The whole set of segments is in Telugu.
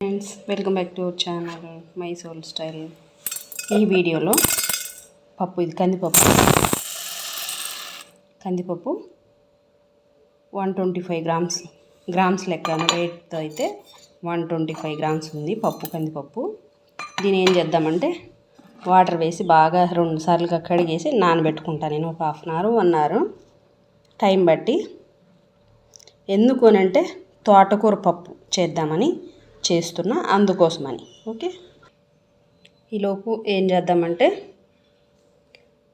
Friends welcome back to our channel my soul style ఈ వీడియోలో పప్పు ఇది కందిపప్పు. కందిపప్పు one twenty five grams grams లెక్క రేట్తో అయితే వన్ ట్వంటీ ఫైవ్ గ్రామ్స్ ఉంది పప్పు కందిపప్పు. దీని ఏం చేద్దామంటే వాటర్ వేసి బాగా రెండు సార్లుగా కడిగేసి నానబెట్టుకుంటాను నేను ఒక half an hour one hour time బట్టి. ఎందుకు అని అంటే తోటకూర పప్పు చేద్దామని చేస్తున్నా అందుకోసమని. ఓకే? ఈలోపు ఏం చేద్దామంటే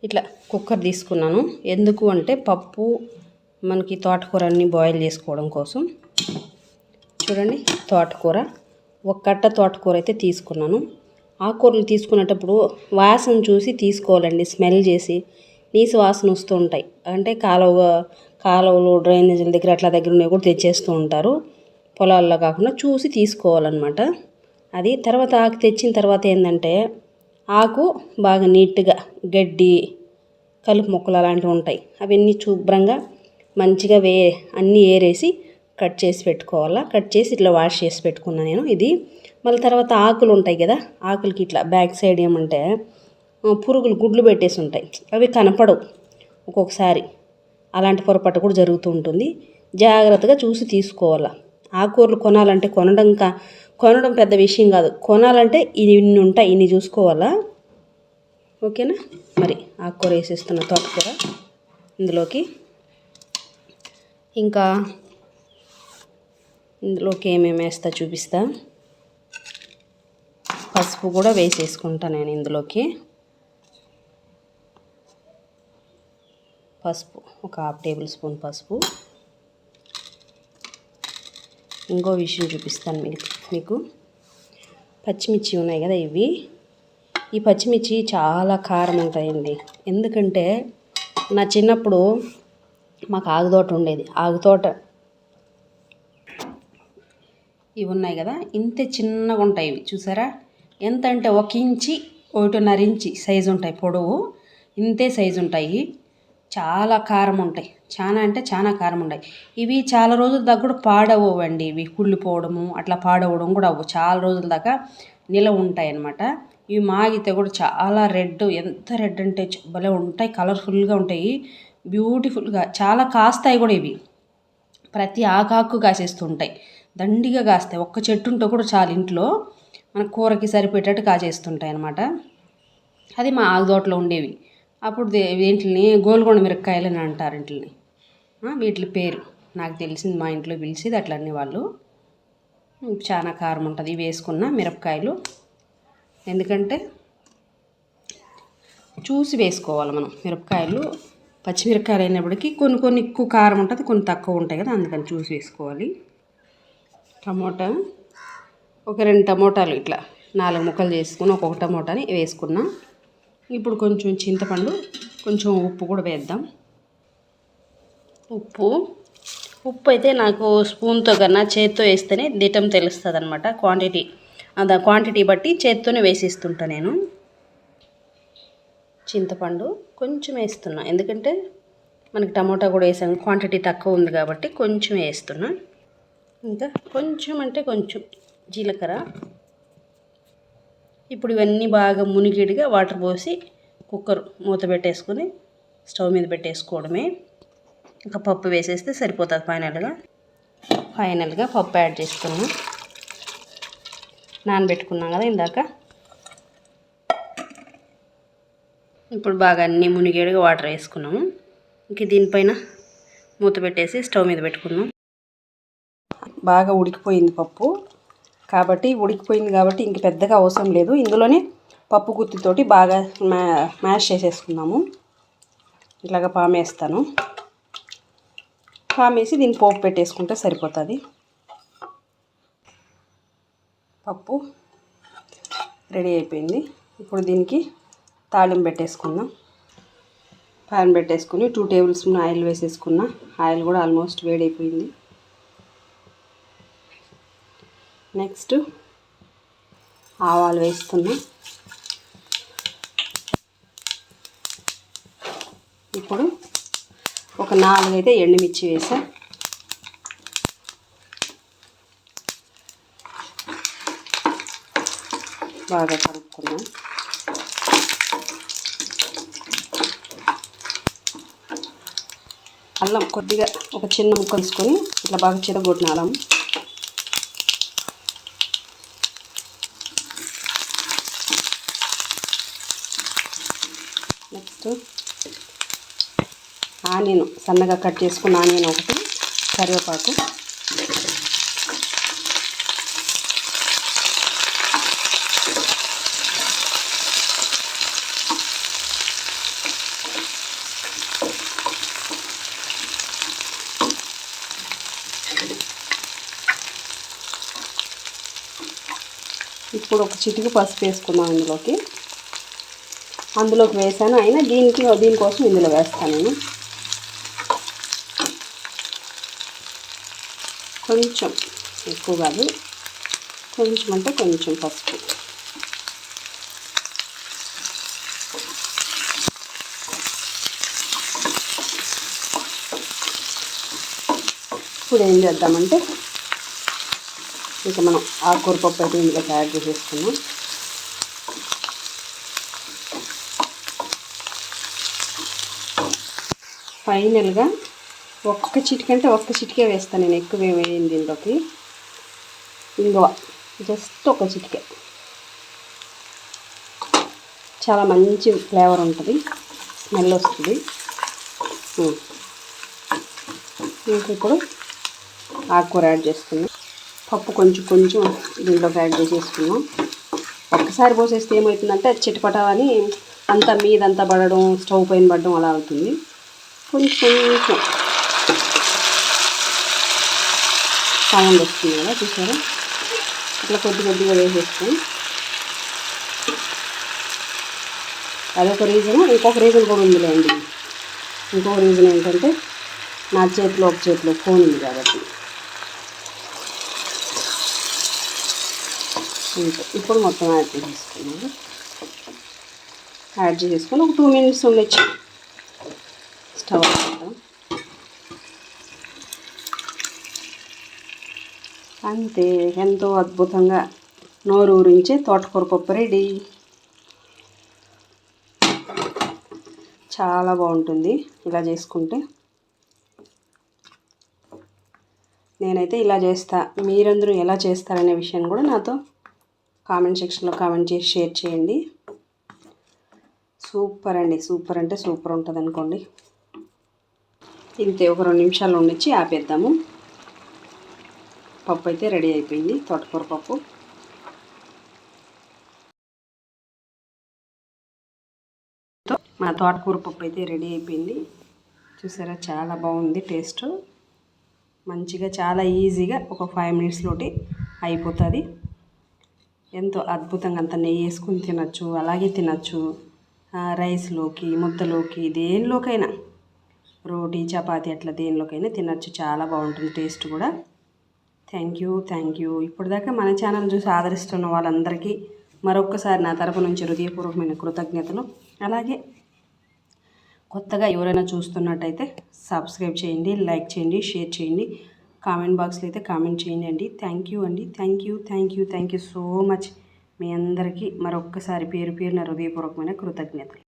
ఇట్లా కుక్కర్ తీసుకున్నాను. ఎందుకు అంటే పప్పు మనకి తోటకూర అన్నీ బాయిల్ చేసుకోవడం కోసం. చూడండి తోటకూర. ఒక కట్ట తోటకూర అయితే తీసుకున్నాను. ఆకుకూరలు తీసుకునేటప్పుడు వాసన చూసి తీసుకోవాలండి స్మెల్ చేసి. నీసు వాసన వస్తూ ఉంటాయి. అంటే కాలువ కాలువలు డ్రైనేజీల దగ్గర అట్లా దగ్గర ఉన్నాయి కూడా తెచ్చేస్తూ ఉంటారు. పొలాల్లో కాకుండా చూసి తీసుకోవాలన్నమాట. అది తర్వాత ఆకు తెచ్చిన తర్వాత ఏంటంటే ఆకు బాగా నీట్గా గడ్డి కలుపు మొక్కలు అలాంటివి ఉంటాయి. అవన్నీ శుభ్రంగా మంచిగా వే అన్నీ ఏరేసి కట్ చేసి పెట్టుకోవాలా? కట్ చేసి ఇట్లా వాష్ చేసి పెట్టుకున్నాను నేను. ఇది మళ్ళీ తర్వాత ఆకులు ఉంటాయి కదా ఆకులకి ఇట్లా బ్యాక్ సైడ్ ఏమంటే పురుగులు గుడ్లు పెట్టేసి ఉంటాయి. అవి కనపడవు ఒక్కొక్కసారి. అలాంటి పొరపాటు కూడా జరుగుతూ ఉంటుంది. జాగ్రత్తగా చూసి తీసుకోవాలా? ఆకుకూరలు కొనాలంటే కొనడం కా కొనడం పెద్ద విషయం కాదు. కొనాలంటే ఇది ఇన్ని ఉంటాయి ఇన్ని చూసుకోవాలా? ఓకేనా? మరి ఆకుకూర వేసేస్తున్న తోటకూర ఇందులోకి. ఇంకా ఇందులోకి ఏమేమి వేస్తా చూపిస్తా. పసుపు కూడా వేసేసుకుంటా నేను ఇందులోకి. పసుపు ఒక హాఫ్ టేబుల్ స్పూన్ పసుపు. ఇంకో విషయం చూపిస్తాను మీకు మీకు. పచ్చిమిర్చి ఉన్నాయి కదా ఇవి. ఈ పచ్చిమిర్చి చాలా కారం ఉంటాయండి ఎందుకంటే నా చిన్నప్పుడు మాకు ఆగుతోట ఉండేది. ఆగుతోట ఇవి ఉన్నాయి కదా ఇంత చిన్నగా ఉంటాయి ఇవి. చూసారా? ఎంత అంటే ఒక ఇంచి ఒకటిన్నర ఇంచి సైజు ఉంటాయి పొడవు. ఇంతే సైజు ఉంటాయి. చాలా కారం ఉంటాయి చాలా అంటే చాలా కారం ఉంటాయి ఇవి చాలా రోజుల దాకా కూడా పాడవండి ఇవి కుళ్ళిపోవడము అట్లా పాడవడం కూడా అవ్వు చాలా రోజుల దాకా నిలవ ఉంటాయి అన్నమాట ఇవి మాగితే కూడా చాలా రెడ్ ఎంత రెడ్ అంటే భలే ఉంటాయి. కలర్ఫుల్గా ఉంటాయి. బ్యూటిఫుల్గా చాలా కాస్తాయి కూడా ఇవి. ప్రతి ఆకాకు కాసేస్తుంటాయి. దండిగా కాస్తాయి. ఒక్క చెట్టు ఉంటే కూడా చాలు ఇంట్లో మన కూరకి సరిపెట్టేట్టు కాచేస్తుంటాయి అనమాట అది మా ఆగుదోటలో ఉండేవి. అప్పుడు వీటిని గోల్కొండ మిరపకాయలు అని అంటారు వీటిని వీటి పేరు నాకు తెలిసింది మా ఇంట్లో పిలిచేది అట్లన్నీ వాళ్ళు. చాలా కారం ఉంటుంది ఇవి వేసుకున్న మిరపకాయలు. ఎందుకంటే చూసి వేసుకోవాలి మనం మిరపకాయలు. పచ్చిమిరపకాయలు అయినప్పటికీ కొన్ని కొన్ని ఎక్కువ కారం ఉంటుంది కొన్ని తక్కువ ఉంటాయి కదా అందుకని చూసి వేసుకోవాలి. టమోటా ఒక రెండు టమోటాలు ఇట్లా నాలుగు ముక్కలు చేసుకుని ఒక్కొక్క టమోటాని వేసుకున్నా. ఇప్పుడు కొంచెం చింతపండు కొంచెం ఉప్పు కూడా వేద్దాం. ఉప్పు. ఉప్పు అయితే నాకు స్పూన్తో కన్నా చేత్తో వేస్తేనే దిటం తెలుస్తుంది అనమాట క్వాంటిటీ. అద క్వాంటిటీ బట్టి చేత్తోనే వేసిస్తుంటా నేను. చింతపండు కొంచెం వేస్తున్నా. ఎందుకంటే మనకి టమోటా కూడా వేసాను క్వాంటిటీ తక్కువ ఉంది కాబట్టి కొంచెం వేస్తున్నా. ఇంకా కొంచెం అంటే కొంచెం జీలకర్ర. ఇప్పుడు ఇవన్నీ బాగా మునిగిడిగా వాటర్ పోసి కుక్కర్ మూత పెట్టేసుకొని స్టవ్ మీద పెట్టేసుకోవడమే. ఇంకా పప్పు వేసేస్తే సరిపోతుంది ఫైనల్గా. ఫైనల్గా పప్పు యాడ్ చేసుకున్నాం. నానబెట్టుకున్నాం కదా ఇందాక. ఇప్పుడు బాగా అన్ని మునిగేడుగా వాటర్ వేసుకున్నాము. ఇంక దీనిపైన మూత పెట్టేసి స్టవ్ మీద పెట్టుకున్నాం. బాగా ఉడికిపోయింది పప్పు. కాబట్టి ఉడికిపోయింది కాబట్టి ఇంక పెద్దగా అవసరం లేదు. ఇందులోనే పప్పు గుత్తితోటి బాగా మ్యా మ్యాష్ చేసేసుకుందాము. ఇట్లాగా పామేస్తాను. పామేసి దీన్ని పోపు పెట్టేసుకుంటే సరిపోతుంది. పప్పు రెడీ అయిపోయింది. ఇప్పుడు దీనికి తాళింపు పెట్టేసుకుందాం. పాన్ పెట్టేసుకుని టూ టేబుల్ స్పూన్ ఆయిల్ వేసేసుకున్నా. ఆయిల్ కూడా ఆల్మోస్ట్ వేడైపోయింది. నెక్స్ట్ ఆవాలు వేస్తున్నా. ఇప్పుడు ఒక నాలుగైతే ఎండుమిర్చి వేసా. బాగా కలుపుకున్నాం. అల్లం కొద్దిగా ఒక చిన్న ముక్క తీసుకొని ఇట్లా బాగా చిరగొట్టిన అల్లం. నెక్స్ట్ ఆనియన్ సన్నగా కట్ చేసుకున్న ఆనియన్ ఒకటి కరివేపాకు. ఇప్పుడు ఒక చిటికి పసుపు వేసుకుందాం ఇందులోకి. అందులోకి వేసాను. అయినా దీనికి దీనికోసం ఇందులో వేస్తాను నేను. కొంచెం ఎక్కువ కాదు. కొంచెం అంటే కొంచెం పసుపు. ఇప్పుడు ఏం చేద్దామంటే ఇక మనం ఆకుకూర పప్పు అయితే ఇందులో తయారు చేసేసుకున్నాం ఫైనల్గా ఒక్క చిటికంటే ఒక్క చిటికే వేస్తాను నేను ఎక్కువ వేయండి దీంట్లోకి. ఇంగువ జస్ట్ ఒక చిటికే. చాలా మంచి ఫ్లేవర్ ఉంటుంది. స్మెల్ వస్తుంది. ఇంకా ఇప్పుడు ఆకుకూర యాడ్ చేసుకున్నాం పప్పు కొంచెం కొంచెం దీంట్లోకి యాడ్ చేసేసుకున్నాం ఒక్కసారి పోసేస్తే ఏమవుతుందంటే చిటపట అని అంతా మీదంతా పడడం స్టవ్ పైన పడడం అలా అవుతుంది. కొంచెం సౌండ్ వస్తుంది కదా చూసారా ఇట్లా కొద్ది కొద్దిగా వేసేస్తాం అదొక రీజన్ ఇంకొక రీజన్ కూడా ఉందిలేండి ఇంకొక రీజన్ ఏంటంటే నా చేతిలో ఒక చేతిలో ఫోన్ ఉంది కాబట్టి ఇంకా ఇప్పుడు మొత్తం యాడ్ చేసేసుకున్నాను యాడ్ చేసేసుకొని ఒక టూ మినిట్స్ ఉండొచ్చు స్టవ్ అంతే. ఎంతో అద్భుతంగా నోరు ఊరించే తోటకూర పప్పు రెడీ. చాలా బాగుంటుంది ఇలా చేసుకుంటే. నేనైతే ఇలా చేస్తా. మీరందరూ ఎలా చేస్తారనే విషయాన్ని కూడా నాతో కామెంట్ సెక్షన్లో కామెంట్ చేసి షేర్ చేయండి. సూపర్ అండి. సూపర్ అంటే సూపర్ ఉంటుంది అనుకోండి ఇంతే ఒక రెండు నిమిషాలు ఉండిచ్చి ఆపేద్దాము. పప్పు అయితే రెడీ అయిపోయింది తోటకూర పప్పు. మా తోటకూర పప్పు అయితే రెడీ అయిపోయింది. చూసారా చాలా బాగుంది టేస్ట్. మంచిగా చాలా ఈజీగా ఒక ఫైవ్ మినిట్స్లోటి అయిపోతుంది. ఎంతో అద్భుతంగా అంత నెయ్యి వేసుకుని తినచ్చు అలాగే తినచ్చు. రైస్లోకి ముద్దలోకి దేనిలోకైనా. రోటీ చపాతి అట్లా దేనిలోకైనా తినచ్చు చాలా బాగుంటుంది టేస్ట్ కూడా. థ్యాంక్ యూ థ్యాంక్ యూ ఇప్పటిదాకా మన ఛానల్ చూసి ఆదరిస్తున్న వాళ్ళందరికీ మరొక్కసారి నా తరపు నుంచి హృదయపూర్వకమైన కృతజ్ఞతలు. అలాగే కొత్తగా ఎవరైనా చూస్తున్నట్టయితే సబ్స్క్రైబ్ చేయండి లైక్ చేయండి షేర్ చేయండి. కామెంట్ బాక్స్లో అయితే కామెంట్ చేయండి అండి. థ్యాంక్ యూ అండి. Thank you thank you thank you so much మీ అందరికీ మరొక్కసారి పేరు పేరున హృదయపూర్వకమైన కృతజ్ఞతలు.